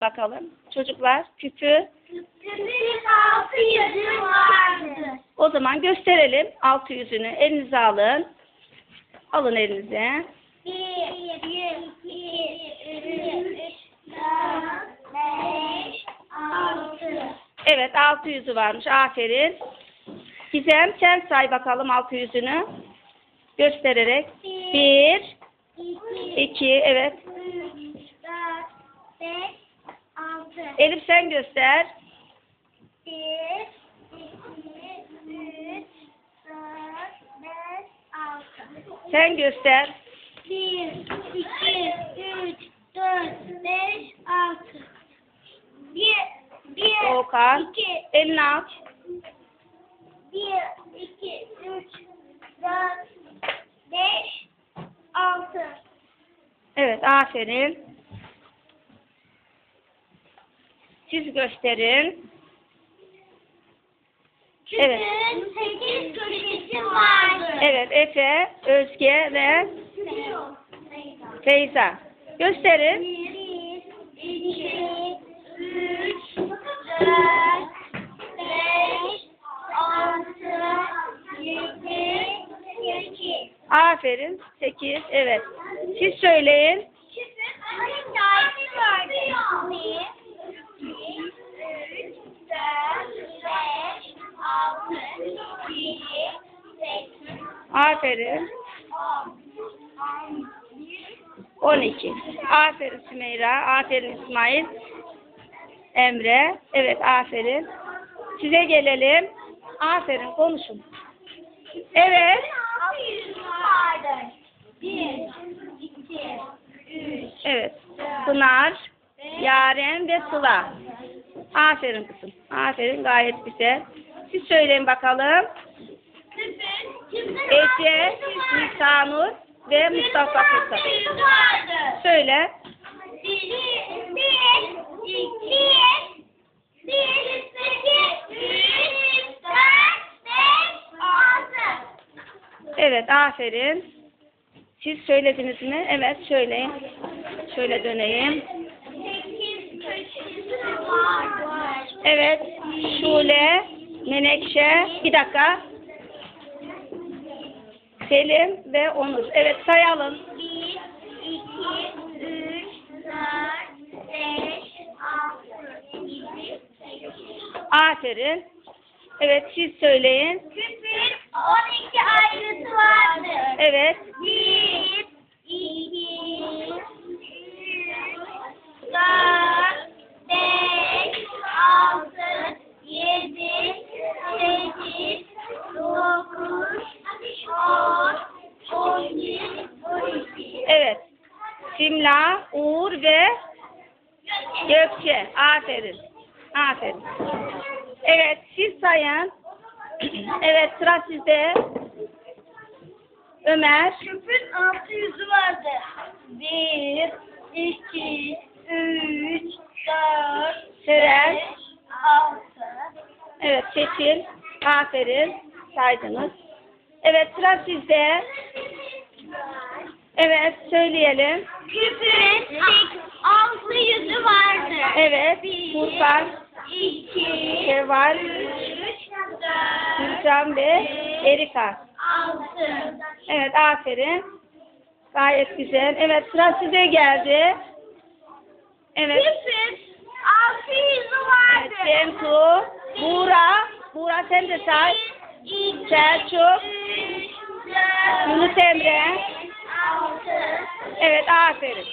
Bakalım. Çocuklar küpü. Küpün altı yüzü vardı. O zaman gösterelim altı yüzünü. Elinize alın. Alın elinize. Bir, iki, üç, dört, beş, altı. Evet altı yüzü varmış. Aferin. Gizem sen say bakalım altı yüzünü. Göstererek. Bir, iki, iki, evet. üç, dört, beş. Elif sen göster. Bir, iki, üç, dört, beş, altı. Sen göster. Bir, iki, üç, dört, beş, altı. Bir, bir, Volkan. iki, Elini aç. bir, iki, üç, dört, beş, altı. Evet aferin. Siz gösterin. Evet. Küpün sekiz köşesi vardı. Evet Efe, Özge ve Feyza. Gösterin. Bir, iki, üç, dört, beş, altı, yedi, sekiz. Aferin. Sekiz. Evet. Siz söyleyin. Aferin. on, on bir, 12. Aferin Sümeyra. Aferin İsmail. Emre. Evet aferin. Size gelelim. Aferin konuşun. Evet. Evet. Pınar, Yaren ve Sıla. Aferin kızım. Aferin gayet güzel. Siz söyleyin bakalım. Ece. Nisanur ve Mustafa Kısa. Söyle. Bir, bir, iki, bir, iki, üç, dört, beş, altı. Evet aferin. Siz söylediniz mi? Evet söyleyin. Şöyle döneyim. Evet. Şule, Menekşe, bir dakika. Selim ve Onur. Evet sayalım. 1, 2, 3, 4, 5, 6, 7, 8. Aferin. Evet siz söyleyin. Küpün 12 ayrısı vardır. Evet. 1, Simla, Uğur ve Gökçe. Aferin. Aferin. Evet siz sayın. evet sıra sizde. Ömer. Küpün altı yüzü vardı. Bir, iki, üç, dört, Seren. beş, altı. Evet Çetin. Aferin. Saydınız. Evet sıra sizde. Evet söyleyelim. Küpün altı yüzü vardı. Evet. Furkan, iki, Şevval, üç, Gülcan ve Erika. altı. Evet aferin. Gayet güzel. Evet sıra size geldi. Evet. Küpün altı yüzü vardı. Evet, Cemtu, Buğra. Buğra sen de say. Selçuk, Yunus Emre. Evet aferin.